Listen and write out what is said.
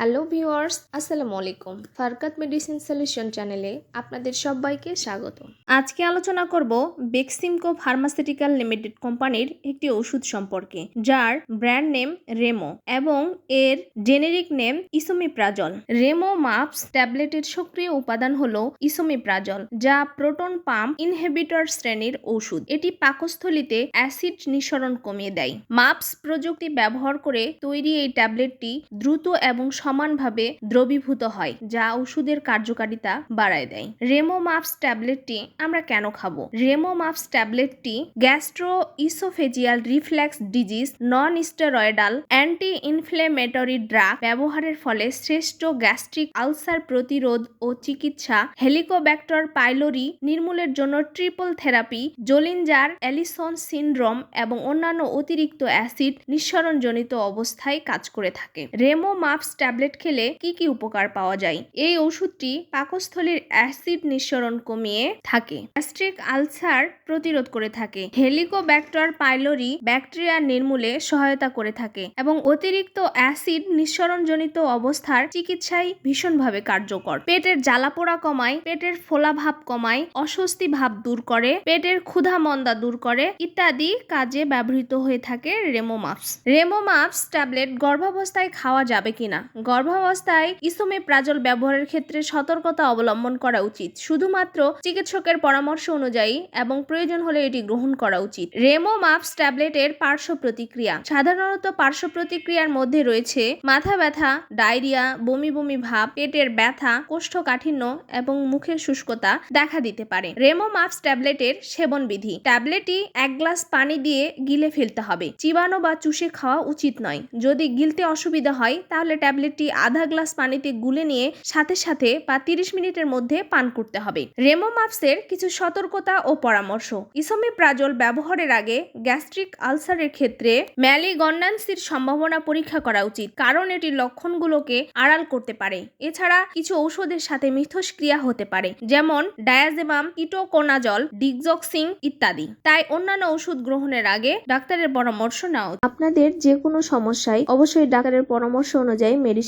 Hello viewers, আসসালামু আলাইকুম। ফারকাত medicine solution চ্যানেলে আপনাদের সবাইকে স্বাগত। আজকে আলোচনা করব বেক্সিমকো ফার্মাসিউটিক্যাল লিমিটেড কোম্পানির একটি ওষুধ সম্পর্কে, যার ব্র্যান্ড নেম রেমো এবং এর generic name esomeprazole. Remo MUPS ট্যাবলেটের সক্রিয় উপাদান হলো ইসোমিপ্রাজল, যা প্রোটন পাম্প ইনহিবিটর শ্রেণির ওষুধ। এটি পাকস্থলিতে অ্যাসিড নিঃসরণ কমিয়ে দেয়। মাপস প্রযুক্তি ব্যবহার করে তৈরি এই ট্যাবলেটটি দ্রুত এবং সমানভাবে দ্রবীভূত হয়, যা ওষুধের কার্যকারিতা বাড়ায় দেয়। রেমো মাপস ট্যাবলেটটি আমরা কেন খাব? রেমো মাপস ট্যাবলেটটি gastro oesophageal reflux disease non steroidal anti inflammatory drug ব্যবহারের ফলে শ্রেষ্ঠ গ্যাস্ট্রিক আলসার প্রতিরোধ ও চিকিৎসা হেলিকোব্যাক্টর পাইলোরি নির্মূলের জন্য triple therapy Zollinger Ellison syndrome এবং অন্যান্য অতিরিক্ত অ্যাসিড নিঃসরণজনিত অবস্থায় কাজ করে থাকে। রেমো মাপস ট্যাবলেট খেলে কি কি উপকার পাওয়া যায়? এই ওষুধটি পাকস্থলীর অ্যাসিড নিঃসরণ কমিয়ে থাকে, গ্যাস্ট্রিক আলসার প্রতিরোধ করে থাকে, হেলিকোব্যাক্টর পাইলোরি ব্যাকটেরিয়া নির্মূলে সহায়তা করে থাকে এবং অতিরিক্ত অ্যাসিড নিঃসরণজনিত অবস্থার চিকিৎসায় ভীষণভাবে কার্যকর। পেটের জ্বালাপোড়া কমায়, পেটের ফোলা ভাব কমায়, অস্বস্তি ভাব দূর করে, পেটের ক্ষুধা মন্দা দূর করে ইত্যাদি কাজে ব্যবহৃত হয়ে থাকে রেমোমাপস। রেমোমাপস ট্যাবলেট গর্ভাবস্থায় খাওয়া যাবে কিনা? গর্ভাবস্থায় ইসোমে প্রাজল ব্যবহারের ক্ষেত্রে সতর্কতা অবলম্বন করা উচিত। শুধুমাত্র চিকিৎসকের পরামর্শ অনুযায়ী এবং প্রয়োজন হলে এটি গ্রহণ করা উচিত। রেমোমাপস ট্যাবলেটের পার্শ্ব প্রতিক্রিয়া। সাধারণত পার্শ্ব প্রতিক্রিয়ার মধ্যে রয়েছে মাথা ব্যথা, ডায়রিয়া, বমি বমি ভাব, পেটের ব্যথা, কোষ্ঠকাঠিন্য এবং মুখের শুষ্কতা দেখা দিতে পারে। রেমোমাপস ট্যাবলেটের সেবন বিধি ট্যাবলেটটি এক গ্লাস পানি দিয়ে গিলে ফেলতে হবে। চিবানো বা চুষে খাওয়া উচিত নয়। যদি গিলতে অসুবিধা হয়, তাহলে ট্যাবলেটটি আধা গ্লাস পানিতে গুলে নিয়ে সাথে সাথে বা তিরিশ মিনিটের মধ্যে পান করতে হবে। রেমোমাপসের কিছু সতর্কতা ও পরামর্শ। ইসোমিপ্রাজল ব্যবহারের আগে গ্যাস্ট্রিক আলসারের ক্ষেত্রে ম্যালিগন্ডান্সির সম্ভাবনা পরীক্ষা করা উচিত, কারণ এটি লক্ষণগুলোকে আড়াল করতে পারে। এছাড়া কিছু ঔষধের সাথে মিথস্ক্রিয়া হতে পারে, যেমন ডায়াজেমাম ইটোকোনাজল ডিগজক্সিং ইত্যাদি। তাই অন্যান্য ওষুধ গ্রহণের আগে ডাক্তারের পরামর্শ নেওয়া আপনাদের যে কোনো সমস্যায় অবশ্যই ডাক্তারের পরামর্শ অনুযায়ী মেডিসিন